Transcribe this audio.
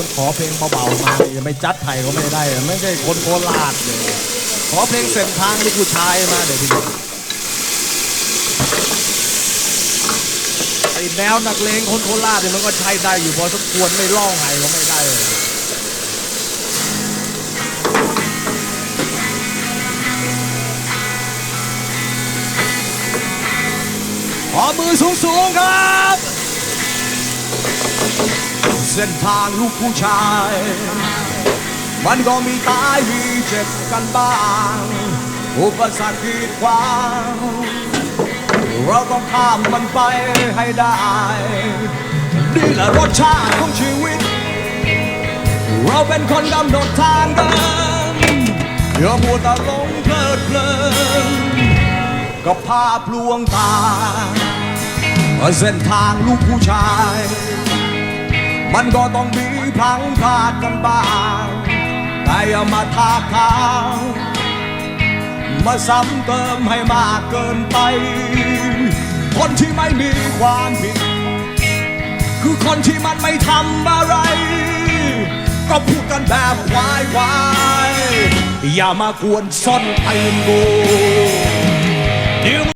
มันขอเพลงเบาๆมาอย่าไปจัดไทยก็ไม่ได้ ไม่ใช่คนโคราชเลย ขอเพลงเส้นทางลูกผู้ชายมาเดี๋ยวพี่ไอ้แนวนักเลงคนโคราชเนี่ยมันก็ใช้ได้อยู่พอสมควรไม่ร้องไห้ก็ไม่ได้เลยขอมือสูงสูงๆครับ เส้นทางลูกผู้ชาย มันก็มีตายมีเจ็บกันบ้าง อุปสรรคกีดขวางเราต้องข้ามมันไปให้ได้ นี่แหละรสชาติของชีวิต เราเป็นคนกำหนดทางเดินอย่ามัวแต่หลงเพลิดเพลินกับภาพลวงตาเส้นทางลูกผู้ชาย มันก็ต้องมีพังพลาดกันบ้างแต่อย่ามาทาทางมาซ้ำเติมให้มากเกินไป คนที่ไม่มีความผิด คือคนที่มันไม่ทำอะไร ก็พูดกันแบบวายวายอย่ามากวนซ่อนไอ้งูเดี๋ยว